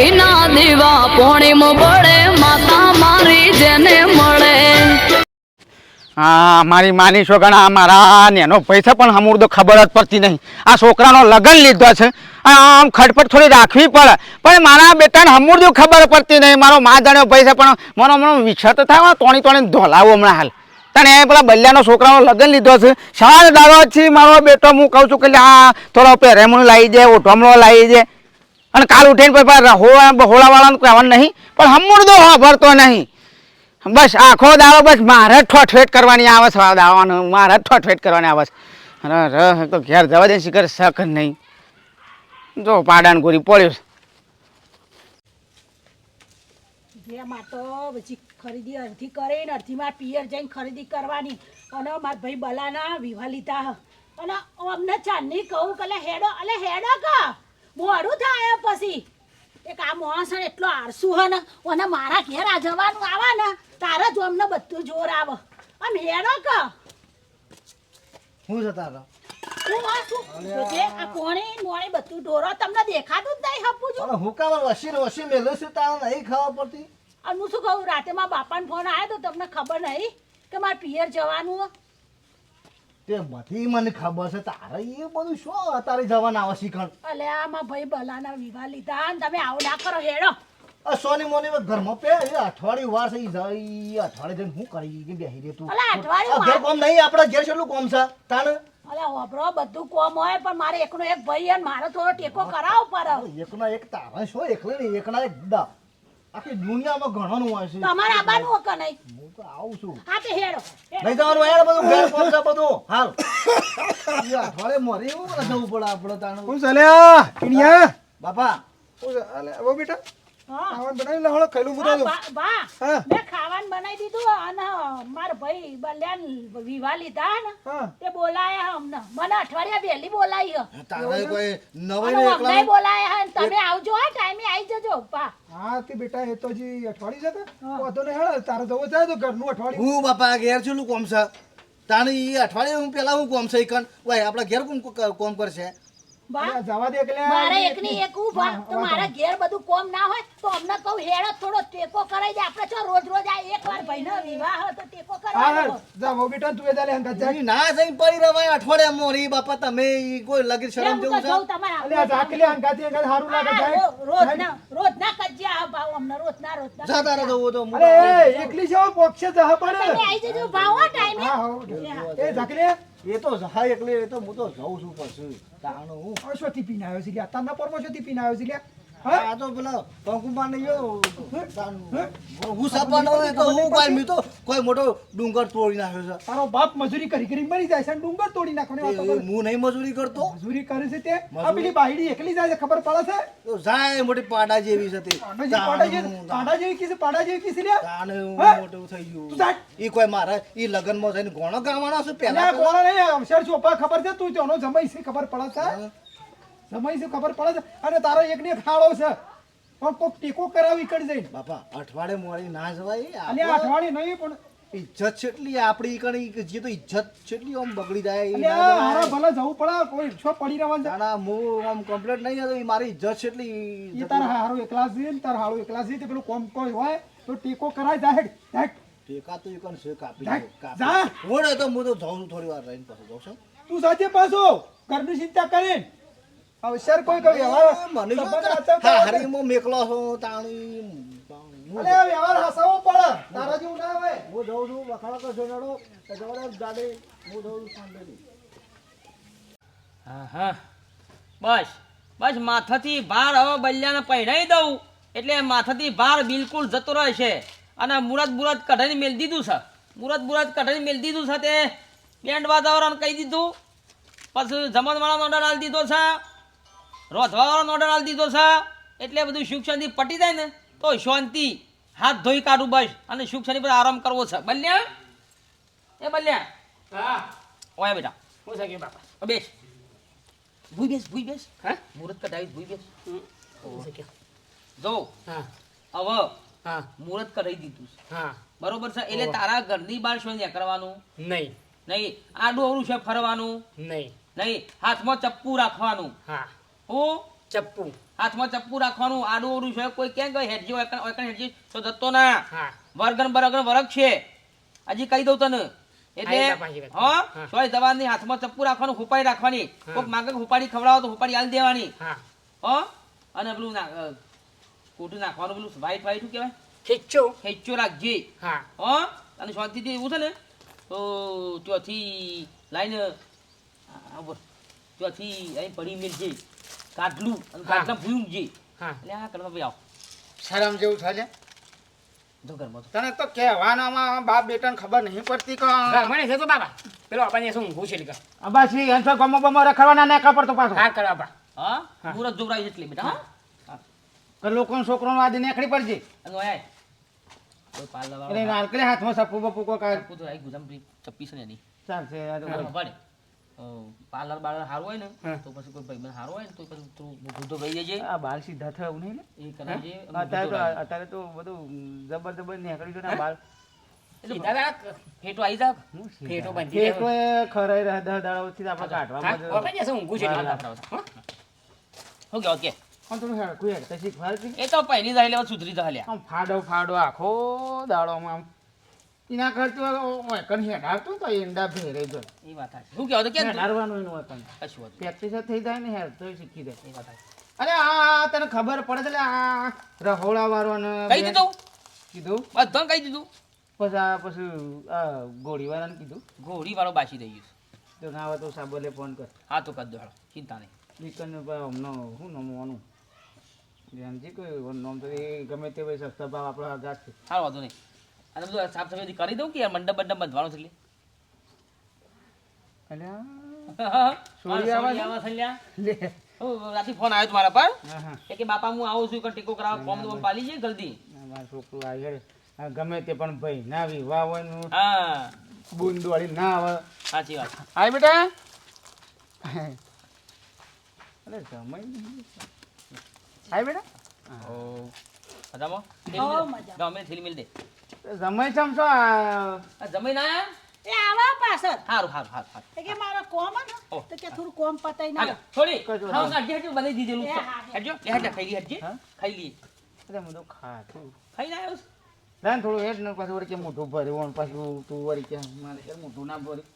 ઘીના દીવા પોણીમ પડે માતા મારી જેને મળે. હા, મારી માની છોકરા મારા નેનો પૈસા પણ હમુર તો ખબર જ પડતી નહીં. આ છોકરાનો લગન લીધો છે. આમ ખટપટ થોડી રાખવી પડે. પણ મારા બેટાને હમુર જો ખબર પડતી નહીં. મારો મા જાણ્યો પૈસા પણ મનો હમણાં વિછર તો થાય તોણી તોણી ધોલાવો હમણાં હાલ. તને એ પેલા બલ્યાનો છોકરાનો લગન લીધો છે. સાર દાડો છે મારો બેટો. હું કહું છું કે આ થોડો પહેરેમણું લાવી દે, ઓઢમણો લાવી દે. અને કાલ ઉઠીને પછી હોળા હોળાવાળાનું કહેવાનું નહીં, પણ હમુર તો ભરતો નહીં. બસ આખો દાવો બસ મારે જ ઠોઠવેટ કરવાની આવે છે દાવાનું, મારે જ ઠોઠવેટ કરવાની આવે છે ર તો ઘેર જવા દે શીખર શક નહીં. જો પાડાન ગોરી પડ્યું પછી ખરીદી અડધી કરે ને અડધીમાં પિયર જઈને ખરીદી કરવાની. અને મારા ભાઈ બલાના વિવાહ લીધા અને અમને ચાંદની કહું કે હેડો, અલે હેડો કા મોડું થાય પછી. એક આ મોણસણ એટલો આળસુ હે ને ઓને મારા ઘેર આ જવાનું આવે ને તારે જ અમને બધું જોર આવે. આમ હેડો ક. હું છે તારા હું આ જોજે, આ કોણી મોણી બધું ઢોરો તમને દેખાતું જ નહીં હપું છું હું કામ વસી વસી મેલે છે તારા નહીં ખાવા પડતી? અને હું શું કહું રાતે મારા બાપાનો ફોન આવ્યો તો તમને ખબર નહીં કે મારે પિયર જવાનું. તે બધી મને ખબર છે તારે એ બધું શું અત્યારે જવાના આવે શીખણ અલે આમાં ભાઈ ભલાના વિવાહ લીધા તમે આવું ના કરો હેડો. આ સોની મોની ઘરમાં પે અઠવાડિયું વાર છે જઈ જાય અઠવાડિયે જઈને હું કરી કે બેહી રે તું? અલા, અઠવાડિયું આ કોમ નહીં આપણા ઘેર કેટલું કોમ છે તાને? અલે હોભરો બધું કોમ હોય પણ મારે એકનો એક ભાઈ અને મારે થોડો ટેકો કરાવો પર એકનો એક તારા શું એકલે ને એકના એક દા. આખી દુનિયામાં ઘણવાનું હોય છે. તમારે આબાનું હોય નહીં? હું તો આવું છું. હા તે હેડો નહીં જવાનું હેડ બધું ઘેર પહોંચે બધું. હાલ. ઈ અઠવાડિયે મરી એવું ને જવું પડે આપણે તાણે. હું ચાલે કિણિયા બાપા. હું ચાલે ઓ બેટા. ખાવાનું બનાવી લે હળો કઈલું હા, મુદાજો બા- મે ખાવાનું બનાવી દીધું અને માર ભાઈ બલ્યાન વિવાહ લીધા ને તે બોલાયા અમને. મને અઠવાડિયા વેલી બોલાઈ હ. તારે કોઈ નવાઈ ને એકલા બોલાયા હે. તમે આવજો આ ટાઈમે આવી જજો બા. હા તે બેટા એ તો જી અઠવાડિયું છે કે વાંધો નહીં હેળ તારે જવું થાય તો ઘરનું અઠવાડિયું. હું બાપા ઘેર છું કોમ છે? તાણે અઠવાડિયા અઠવાડિયે હું પેલા હું કોમ છે ઈકન ઓય આપણા ઘેર કોમ કોમ કરશે? જવા દે કે લે. મારે એકની એક ઊભા. તો મારા ઘેર બધું કોમ ના હોય તો અમને કહું હેડો થોડો ટેકો કરાઈ દે. આપણે જો રોજ રોજ આ એક વાર ભાઈનો વિવાહ તો ટેકો કરાવવાનો હા જા વો બેટા તું એ ચાલે હંગાત જા. ના જઈને પડી રવાય અઠવાડિયા મોરી બાપા તમે ઈ કોઈ લગીર એટલે શરમ તો જેવું છે? તમારા અલે આ ઝાકલી હંગાતી હંગાત હારું લાગે જાય. રોજ ના રોજના કજિયા આ ભાવ અમને રોજના રોજના જા તારે જવું તો હું અરે એ, એકલી છે પોક્ષે જહા તમે પડે આવી જજો ભાવ હો હા એ ઝાકલી એ તો જહા એકલી એ તો હું તો જઉં છું પછી તાણું હું શોથી પીને આવ્યો છે લ્યા. તારના પરમાં શોથી પીને આવ્યો છે લ્યા? આ તો પેલા કંકુમાર ને હું? સપાનો તો હું કોઈ મી તો કોઈ મોટો ડુંગર તોડી નાખ્યો છે. તારો બાપ મજૂરી કરી કરી મરી જાય છે ડુંગર તોડી નાખવાની એ ખબર હું નહીં મજૂરી કરતો. મજૂરી કરે છે તે? આ પેલી બાયડી એકલી જાય છે ખબર પડે છે? તો જાય મોટી પાડા જેવી છે તે. પાડા જેવી- પાડા જેવી- પાડા પાડા જેવી કીધી લ્યા. તાણે હું થઈ તું ગયું ઈ કોઈ મારે ઈ લગનમાં જઈને ગોણો ગાવાનો છે પેલા કોણ નહીં અવસર ચોપા ખબર છે તું તેનો જમાઈ છે ખબર પડે છે? જમાઈ છે ખબર પડે છે. અને તારો એક ને થાળો ખાડો છે. પણ કોક ટેકો કરાવી કરી જઈને. બાપા અઠવાડિયે મોડી ના જવાય. અને અઠવાડે નહીં પણ ઇજ્જત છેટલી આપણી કણી જે તો ઇજ્જત છેટલી આમ બગડી જાય. હારા ભલે જવું પડે કોઈ છો પડી રહેવાનું છે. ના, હું આમ કમ્પ્લેટ નહીં હતો મારી ઇજ્જત છેટલી એ તાર હારો એકલા છે ને તારા હારો એકલા છે તે પેલું કોમ કોઈ હોય તો ટેકો કરાય જાય ટેકા તો એકન છે કાપી કાપી. દો. તો હું તો જાઉં થોડી વાર રહીને પાછો જાઉં છું? તું સાચે પાછો. ઘરની ચિંતા કરીને. અવસર કોઈ કોઈ વ્યવહાર હા, હોય. મેકલો છો તાણી અલે વ્યવહાર હસાવો પડે તારા જેવું ના હોય. હું જઉં છું વખાણો તો જોનાડો તો જવાડે ગાડી. હું જઉં છું. હા હા. બસ બસ માથાથી ભાર હવે બલ્યાને પહેરાઈ દઉં. એટલે માથાથી ભાર બિલકુલ જતો રહેશે. અને મુરત બુરત કઢાઈને મેલ દીધું છે. મુરત બુરત કઢાઈને મેલ દીધું છે તે. બેન્ડ વાતાવરણ કહી દીધું. પછી જમણવાળાનો ઓર્ડર આલી દીધો છે. રોધવાવાળાનો ઓર્ડર આલી દીધો છે. એટલે બધું સુખ શાંતિ પટી જાય ને તો શાંતિ. હાથ ધોઈ કાઢું બસ. અને સુખ શાંતિ પર આરામ કરવો છે. બલ્યા એ બલ્યા હા. ઓય બેટા. હું છે કે બાપા? બેસ. ભૂઈ બેસ ભૂઈ બેસ. હા? મુહૂર્ત કઢાવી ભૂઈ બેસ. જો હા. હવે હા. મુહૂર્ત કઢાવી દીધું છે. હા. બરોબર છે? એટલે તારા ઘરની બહાર શું કરવાનું? નહીં. નહીં. આડું અવળું છે ફરવાનું? નહીં. નહીં. હાથમાં ચપ્પુ રાખવાનું? હા. હું? ચપ્પુ. હાથમાં ચપ્પુ રાખવાનું આડું ઓડું છે કોઈ ક્યાં ગયો? હેડજી એકણ હેડજી તો જતો ના. વર્ગન બરગન વર્ગ છે. હજી કહી દઉં તને. એટલે હા. સોય દવાની હાથમાં ચપ્પુ રાખવાનું હુપાડી રાખવાની. કોક માગે હુપાડી ખવડાવો તો હુપાડી આલી દેવાની. હા. અને પેલું ના કોટું નાખવાનું પેલું વાઈટ વાઈટ શું કહેવાય? ખેચ્ચો ખેચ્ચો રાખજે. હા. હો? અને શાંતિથી એવું છે ને તો ત્યાંથી લાઈને ત્યાંથી અહીં પડી મિલજે. કાટલું અને કાટલા ભૂંગજે હા. એટલે આ કરવા ભાઈ આવો શરમ જેવું થાય ઘરમાં તો. તને તો કહેવાનામાં બાપ બેટાને ખબર નહીં પડતી કે મને છે તો બાબા પેલો આપણને શું ઊંઘું છે લીધા અબાસી હંસો ગમો બમો રખડવાના ના ખબર પાછો. હા કરવા બા. હા? પૂરા જોવરાય જેટલી બેટા હા? કે લોકોનો છોકરો વાદ ને ખડી પડજે. અને ઓય કોઈ પાર્લર એટલે વાળો નારકલે હાથમાં સપુ બપુ કો કા પૂતો તો આઈ ગુજામ ચપ્પી છે ને ચાલ છે આ તો પાર્લર બાર્લર સારું હોય ને તો પછી કોઈ ભાઈબંધ સારું હોય ને તો પછી તું ગુડો ભાઈ જજે. આ બાલ સીધા થયું નહીં ને? એ કરાવજે અત્યારે તો. અત્યારે તો બધું જબર જબર નીકળી ગયું ને બાલ એટલે સીધા દાડા ફેટો આવી જા ફેટો બાંધી ફેટો ખરાઈ રહ્યા દહ દાડાઓથી આપણે કાઢવા હા બધું. ઊંઘું છે બરાબર. લીધા શું કહેવાય કે પણ તમે હેરખું હેરતા શીખવાડતી. એ તો પહેલી જાય સુધરી જાય આમ ફાડો ફાડો આખો દાડોમાં આમ એના કરતું ઓયકન હેડારતું તો ઇંડા ભેરે જો. એ વાત છે હું કહેવાય તો કે હેડારવાનું એનું વતન કશું વાત પ્રેક્ટિસ થઈ જાય ને હેર તો શીખી દે એ વાત. અરે આ તને ખબર પડે એટલે આ રહોડા વાળવાને કહી દીધું? કીધું? બધું કહી દીધું? પછી આ પછી આ ગોળી વાળાને કીધું. ઘોડી વાળો બાસી થઈ ગયું તો ના આવે તો સાબલે ફોન કર. હા તો કર દો ચિંતા નહીં. દીકરને હમણાં શું નમવાનું ધ્યાનથી કોઈ નામ તો એ ગમે તે ભાઈ સસ્તા ભાવ આપણો આઘાત છે સારું વાંધો નહીં. અને બધું સાફ સફાઈ કરી દઉં કે યાર મંડપ મંડપ બંધવાનું છે એટલે? અલ્યા સોળી આવા છે? આવા છે લ્યા. લે. રાતે ફોન આવ્યો તમારા પર. કે બાપા હું આવું છું કે ટેકો કરાવવા ફોર્મ તો પાલી જાય જલ્દી. મારું છોકરું આગળ ગમે તે પણ ભાઈ ના વિવાહ હોયનું હા બુંદ વાળી ના આવે. સાચી વાત. આય બેટા. અરે સમય નહીં. આય બેટા. ઓ મજામાં? ગમે થીલ મિલ દે. સમય છમ છો? જમાઈ જમીન એ આવા પાછળ. સારું સારું સારું સારું એ કે મારો કોમ હતો તો કે થોડું કોમ પતાઈ ના થોડી હા વાંધો હજી હજી બનાવી દીધેલું એ છે હા, હા. લે હટજા ખાઈ લી હટજે ખાઈ લી અરે હું તો ખાતું ખાઈને આવ્યો. દાન થોડું હેડ ને પાછું વળી કે મોઢું ભર્યું અને પાછું તું વળી કે મારે કે મોઢું ના ભર્યું.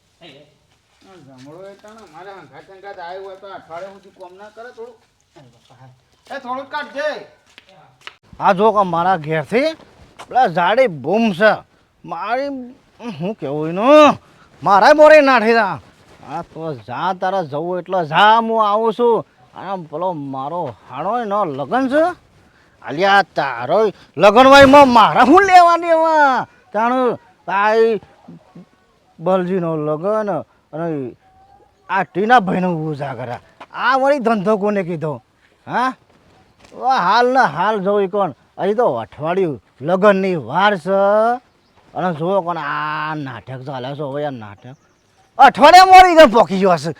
જમડો એ તાણે મારે હંગાત હંગાત આવ્યું હોય તો અઠવાડિયે સુધી કોમ ના કરે થોડું. એ થોડુંક કાઢજે. આ જો કે મારા ઘેરથી પેલા ઝાડી બૂમ છે. મારી, હું કેવું એનું? મારા મોરે નાઠી જા આ તો જા, તારા જવું એટલે જા, હું આવું છું. અને પેલો મારો હાડો એનો લગન છે. અલ્યા, તારો લગનવાઈમાં મારા શું લેવા દેવા તાણ તાઈ બલજીનો લગન અને આ ટીના ભાઈનો કર્યા આ વળી ધંધો કોને કીધો? હા? હાલ ને હાલ જોઈ કોણ? હજી તો અઠવાડિયું લગ્નની વાર છે. અને જુઓ કોણ, આ નાટક ચાલે છે હવે આ નાટક. અઠવાડિયા મોડી ગયો પોકી ગયો હશે.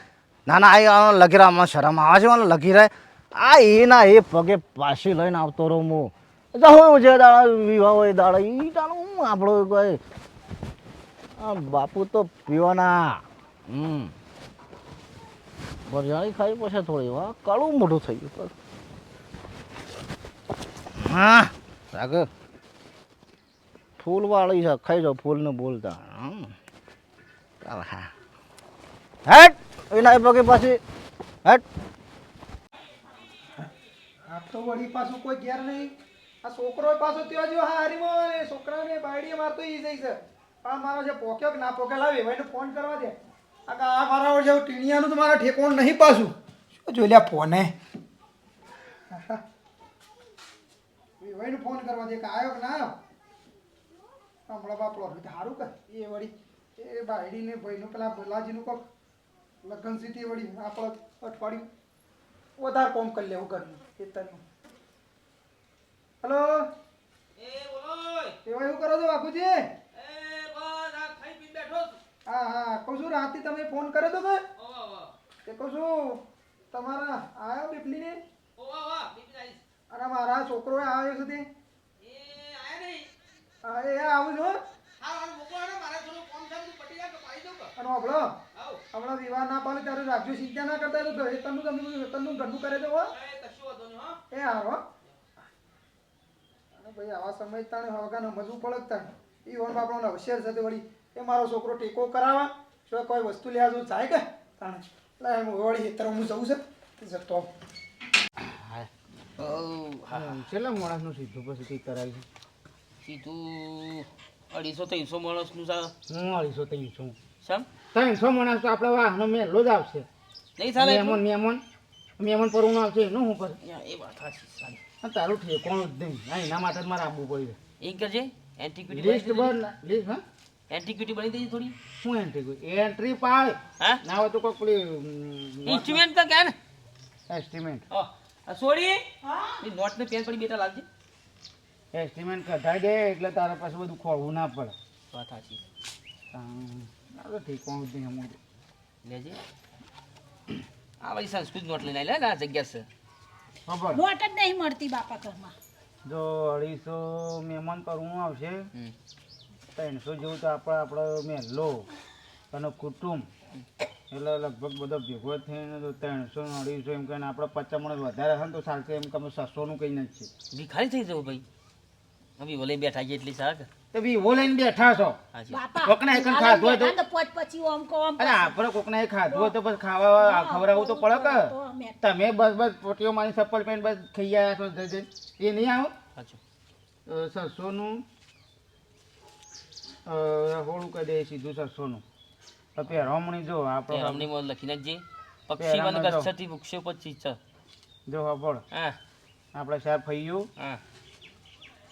ના ના આ લગીરામાં શરમ આવે છે, મને રહે. આ એના એ પગે પાછી લઈને આવતો રહું હું. હું છે દાડા વિવાહ હોય દાડા એ દાડો હું આપણો કોઈ? આ બાપુ તો પીવાના. હમ. બરજાણી ખાઈ પછી થોડી વાર કાળું મોઢું થઈ ગયું. હા. રાગ ફૂલ વાળી છે ખાઈ જાઓ ફૂલને બોલતા. હા. હેટ! એના પગે પાછી. હેટ! આ તો વળી પાછું કોઈ ઘેર નહીં. આ છોકરો પાછો ત્યાં જો હારીમાં એ છોકરાને બાયડીએ મારતો ઈ જઈ છે. આ મારો જે પોક્યો કે ના પોક્યો લાવે ભાઈને ફોન કરવા દે. આ કા આ મારા જેવું ટીણિયાનું તો મારા ઠેકોણ નહીં પાછું. શું જોઈ લ્યા ફોને? ભાઈને ફોન કરવા દે કે આવ્યો કે ના આવ્યો હમણાં બાપડો સારું કે એ વળી એ બાયડીને ભાઈનું પેલા બલાજીનું કોક લગ્ન સીટી વળી આપણે અઠવાડિયું વધારે કોમ કરી લેવું ઘરનું ખેતરનું. હલો? એ બોલો એવા એવું કરો છો બાપુજી. હા હા. કહું છું રાતે તમે ફોન કર્યો તો કે? ઓવા, ઓવા. તે કહું છું તમારા પતી જાય સુધી પાડી દઉં. અને હમણો વિવાહ ના પાડે ત્યારે રાખજો ચિંતા ના કરતા એ તનું તમે તનું ઘરનું કરે તો એ હારો અને ભાઈ આવા સમય તાણે હવાગાને મજવું પડે જ તાણે. ઈ વન બાપડો હોશિયાર સાથે વળી. એ મારો છોકરો ટેકો કરાવા. જો કોઈ વસ્તુ લેવા જવું થાય કે તાણે. એટલે વળી હેતર હું જવું છે. જતો છેલ્લા માણસનું સીધું પછી કંઈક કરાવી સીધું અઢીસો ત્રણસો માણસનું છે હું અઢીસો ત્રણસો. સમ? ત્રણસો માણસ તો આપણા વાહનો મેલો જ આવશે. નહીં ચાલે મહેમાન મહેમાન મહેમાન પરવું આવશે એનું શું પર એ વાત સાચી તારું ઠેકોણું જ નહીં. આ એના માટે જ મારે આપવું પડે એ કરજે એન્ટિક્વિટી લિસ્ટ બન લિસ્ટ હા? એન્ટિક્વિટી બની દેજે થોડી? શું એન્ટ્રી એન્ટ્રી પાડ. હા? ના હોય તો કોઈ ઇન્સ્ટ્રુમેન્ટ તો કે ને? એસ્ટિમેટ ઓ આ સોડી એ નોટ ને પેન પડી બેટા લાવજે. એસ્ટિમેટ કઢાઈ દે એટલે તારા પાસે બધું ખોળવું ના પડે. વાત સાચી. ઠેકોણું જ નહીં અમુક લેજે. આ ભાઈ સંસ્કૃત નોટ લઈને લે ને આ જગ્યા છે. ખબર? નોટ જ નહીં મળતી બાપા ઘરમાં. જો અઢીસો મહેમાન કરવું આવશે હમ. ત્રણસો જેવું તો આપણે આપણો મહેલો અને કુટુંબ. એટલે લગભગ બધો ભેગો થઈને તો ત્રણસો ને અઢીસો એમ કહીને આપણે પચામણ વધારે હશે ને તો ચાલશે એમ કે અમે છસોનું કંઈ નથી ભીખારી થઈ જવું ભાઈ. અમે ઓલે બેઠા છે એટલી સાક તો ભી લઈને બેઠા છો? કોકને એકન ખાધું હોય તો? પછી ઓમ કો ઓમ અરે આપણે કોકને એક ખાધું હોય તો બસ ખાવા ખવડાવવું તો પડે કે તમે બસ બસ પોટીઓ મારી ચપ્પલ પેન બસ ખાઈ આવ્યા છો એ નહીં આવો? સાચું. છસોનું હોળું કહી દે સીધું છસોનું તો પહેરવામણી જો આપણે રમણીમાં લખી નાખજે પક્ષી વન ગચ્છતિ વૃક્ષો પછી છે જો હબળ હા. આપણે શાર ફૈયું. હા.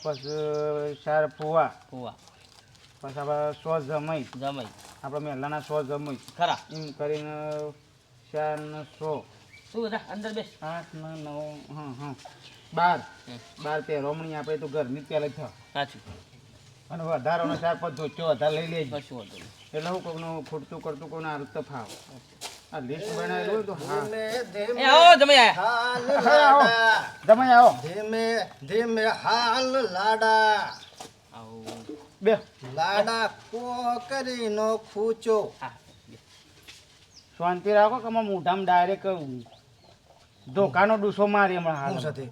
પછી શાર ફુવા. ફુવા. પછી આપણે સો જમઈ. જમઈ. આપણે મહેલાના સો જમઈ. ખરા. એમ કરીને ચાર ને સો શું બધા અંદર બેસ. આઠ ને નવ હા હા. બાર. બાર બાર રમણી આપણે તો ઘરની પહેલાં જ થાય. સાચું. અને વધારાનો શાક પર ધોચો વધારે લઈ લેજો. કશું વાંધો એટલે હું કોકનું ખૂટતું કરતું કોઈને આ રીતે ફાવ આ લિસ્ટ બનાવેલું તો હા. એ આવો તમે આવો. તમે આવો. ધીમે ધીમે હાલ લાડા. આવો. બે. લાડા કોકરીનો ખૂચો. શાંતિ રાખો કે મોઢામાં ડાયરેક્ટ ધોકાનો ડૂસો મારી હમણાં હાલ સાથે?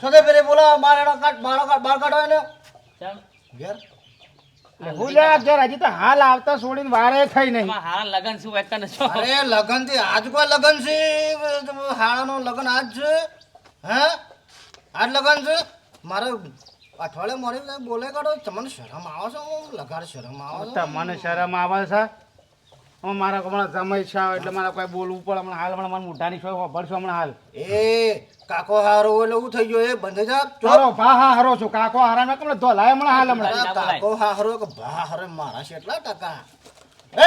સોદે પેરે બોલા મારેનો કાટ મારો કાટ બાર કાઢો એને. ચાલ. ઘેર. હજી તો હાલ આવતા છોડીને વારે થઈ નહીં. હારા લગન શું વેકન છો અરે લગનથી આજ કોઈ લગન છે? હાળાનો લગન આજ છે? હે? આજ લગન છે? મારે અઠવાડિયે મોડી બોલે કાઢો. તમને શરમ આવે છે? હું લગાડ શરમ આવે તમને શરમ આવે છે? મારા હમણાં સમય છે એટલે મારે કોઈ બોલવું પડે હમણાં હાલ હમણાં મારા મોઢાની છો ભરશો હમણાં હાલ. એ કાકો હારો એટલે એવું થઈ ગયો એ બંધ જા ચોરો ભા હા હારો છું કાકો હારા ને કમણે ધોલાય હમણાં હાલ હમણાં. કાકો હારો કે ભા હારે મારા છે એટલા ટકા. હે?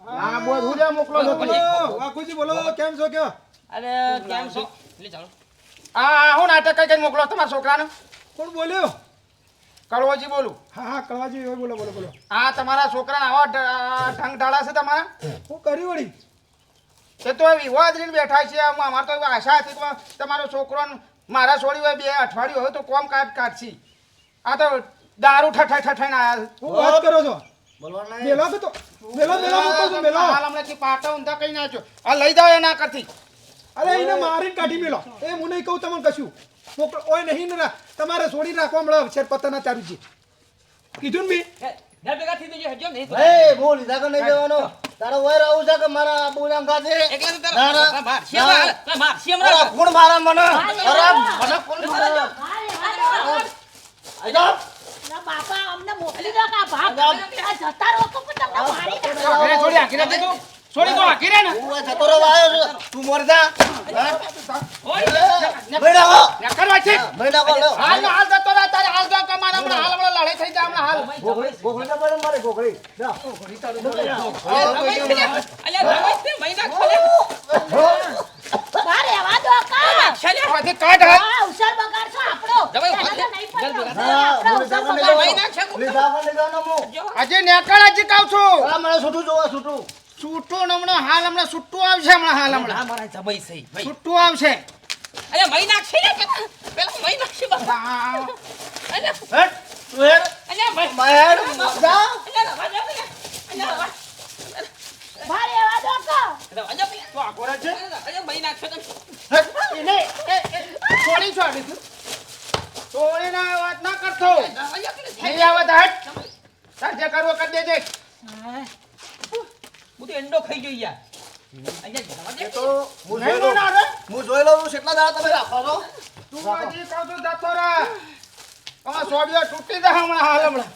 બોલ હું જા મોકલો છો વાકુજી બોલો. કેમ છો કયો? અરે કેમ છો? લે ચાલો. આ આ હું નાટક કઈ કઈ મોકલો તમારા છોકરાને? કોણ બોલ્યો? કળવોજી બોલું. હા હા કળવાજી બોલો બોલો બોલો. આ તમારા છોકરાને આવા ઢંગ ઢાળા છે તમારા? હું કરી વળી. એ તો વિવાદ લઈને બેઠા છે અમારે તો આશા હતી તમારો છોકરો ને મારા છોડી હોય બે અઠવાડિયું હોય તો કોમ કાઢ કાઢશી. આ તો દારૂ ઠઠાઈ ઠઠાઈને આયા હું વાત કરો છો. મેલો તો મેલો મેલો મૂકો મેલો. હાલ હમણાંથી પાટા ઊંધા કઈ નાખ્યો આ લઈ જાવ એના કરતી અરે એને મારીને કાઢી મેલો. એ હું નહીં કહું તમને કશું. મોકલો. ઓય નહીં ને તમારે છોડી રાખવા મળે છે પત્તાના ચારુજી. કીધું ને બી એ, ના ભેગા થઈ જજો હજો નહીં એ બોલ લીધા કે નહીં જવાનો તારો વય આવું છે કે મારા ના ખાતે એકલા તો. તારા માર માર કોણ મારા મને. અરે મને કોણ મારા. આઈ. ના બાપા અમને મોકલી દો કે આ ભાગ આ જતા રહો તો પણ તમને મારી નાખો. છોડી આખી રાતે તું છોડી તો આખી રે ને હું જતો રહો આવ્યો છે. તું મર જા. ઓય ભાઈ નાખો નકરવા છે ભાઈ હાલ હાલ જતો રહે તારે હાલ જો કે મારા હમણાં હાલ હમણાં લડાઈ થઈ જાય હમણાં હાલ. ગોખલી ગોખલી તો મને મારે કોકડી જા. અલ્યા રમેશ તે મહિના ખોલે. મારે આવા દો કા? છલ્યા હાથે કાઢ હાથ. આ અવસર બગાડશો આપણો જમાઈ, હા, હું છે હું. હજી નેકળ હજી કહું છું. આ મને છૂટું જોવા છૂટું. છૂટું ને હમણાં હાલ હમણાં છૂટું આવશે હમણાં હાલ હમણાં. મારા જમાઈ સહી છૂટું આવશે. ને પેલા. બાપા. જા. રવા જા અલ્યા. રવા બહાર રહેવા દો કા રવા દે પેલા તો આ કોરા છે અલ્યા મહિના છે તમે એને એ એ છોડી છોડી તું છોડીને વાત ના કરતો અલ્યા પેલા નહીં આવે તો હટ તાર જે કરવો કરી દેજે હું તો એંડો ખાઈ ગયો યાર અલ્યા રવા દે તો હું નહીં જોઈ લઉં. બોલા રે હું જોઈ લઉં છું કેટલા દાડા તમે રાખો છો તું જતો આ છોડીઓ તૂટી હમણાં હાલ હમણાં.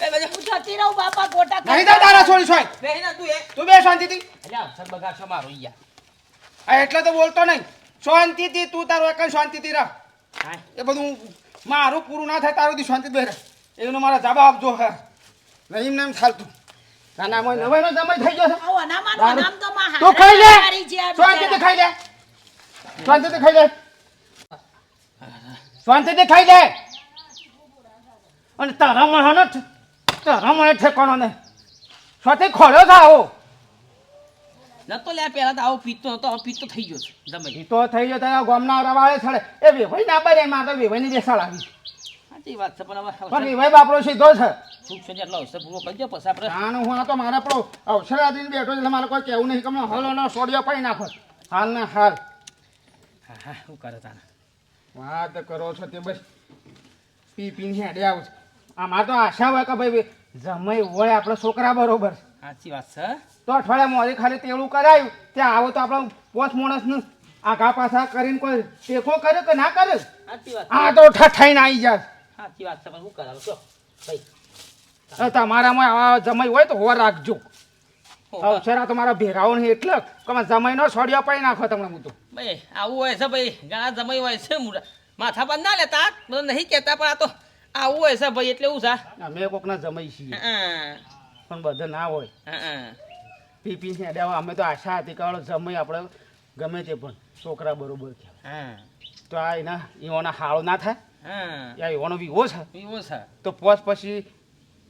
એ બાજુ હું જતી રહું બાપા ગોટા નહીં તો તારા છોડી છોડ બેહીના તું એ. તું બે શાંતિથી. અલ્યા અવસર બગાડશો મારો યાર એટલે તો બોલતો નહીં. શાંતિથી તું તારું એક જ શાંતિથી રહ હા. એ બધું મારું પૂરું ના થાય તારું શાંતિ બે રહે એનો મારા જવાબ આપજો હા. નહીં એમ ચાલતું. ના ના મોય નવાઈનો થઈ ગયો છે. આવો અનામાન તો માં તું ખાઈ લે. શાંતિથી. ખાઈ લે. શાંતિથી ખાઈ લે. શાંતિથી ખાઈ લે અને તારા મળવાનો તારા મને ઠેકાણો ને શાંતિ ખોળ્યો થાવો આવો. નતો લે પેલા તો આવો પીતો હતો પીતો થઈ ગયો છે. જમાઈ પીતો થઈ ગયો તારા ગામના રવાળે છળે એ વેવાઈ ના બરે માં તો વેભાઈની બેસાડ આવી. સાચી વાત છે પણ હવે પણ વેવાઈ બાપરો સીધો છે. સુખ છે ને એટલો અવસર પૂરો કરજો પછી આપણે. આનું હું આ તો મારા આપણો અવસર આદીને બેઠો એટલે મારે કોઈ કહેવું નહીં કે હલો નો સોડિયો પાઈ નાખો. હાલ ને હાલ. હા હા શું કરે તારે? વાત કરો છો તે બસ. પી પીને હેડે આવું અમારે તો આશા હોય કે ભાઈ જમાઈ હોય આપણા છોકરા બરોબર. સાચી વાત છે. તો અઠવાડિયા મોરી ખાલી તેવું કરાયું. ત્યાં આવો તો આપણે પોચ માણસનું આગા પાછા કરીને કોઈ ટેકો કરે કે ના કરે? આ તો ઠઠાઈને આવી જાય સાચી વાત છે પણ શું કરાવ? છો ભાઈ. તમારામાં આવા જમાઈ હોય તો હોવા રાખજો. અવસરા તમારા ભેરાઓ નહીં એટલે કે અમે જમાઈનો છોડ્યો પાઈ નાખો તમને હું તો. ભાઈ આવું હોય છે ભાઈ ઘણા જમાઈ હોય છે મુરા માથા પર ના લેતા બધું નહીં કહેતા પણ આ તો આવું હોય છે ભાઈ એટલે એવું છે. અમે કોકના જમાઈ છીએ. પણ બધા ના હોય. હા, હા. પી પી ને દેવા અમે તો આશા હતી કે જમાઈ આપણે ગમે તે પણ છોકરા બરોબર છે. તો આ એના ઈઓના હાળો ના થાય. હા. યા ઈઓનો વિવો છે. વિવો છે. તો પોસ પછી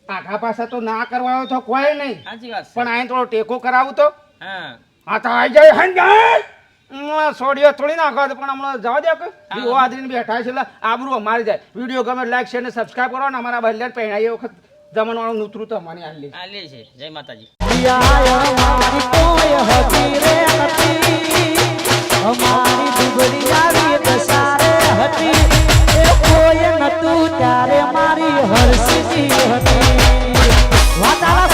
આખા પાછા તો ના કરવાનો તો કોઈ નહીં. સાચી વાત પણ અહીં થોડો ટેકો કરાવું તો. હા. તો આવી જાય હન જાય. સોડિયો થોડી નાખો પણ હમણાં જવા દે કે. વિવો આદરીને બેઠા છે એટલે આબરું અમારી જાય. વીડિયો ગમે લાઈક શેર ને સબસ્ક્રાઈબ કરો ને અમારા બહેન પહેણાઈ એ વખત જમણવાળું નૂતરું તો મને આલી આલી છે. જય માતાજી. અમારી દુબળી આવી હતી. કોઈ નતું ત્યારે મારી હરસીજી હતી. વાતાલા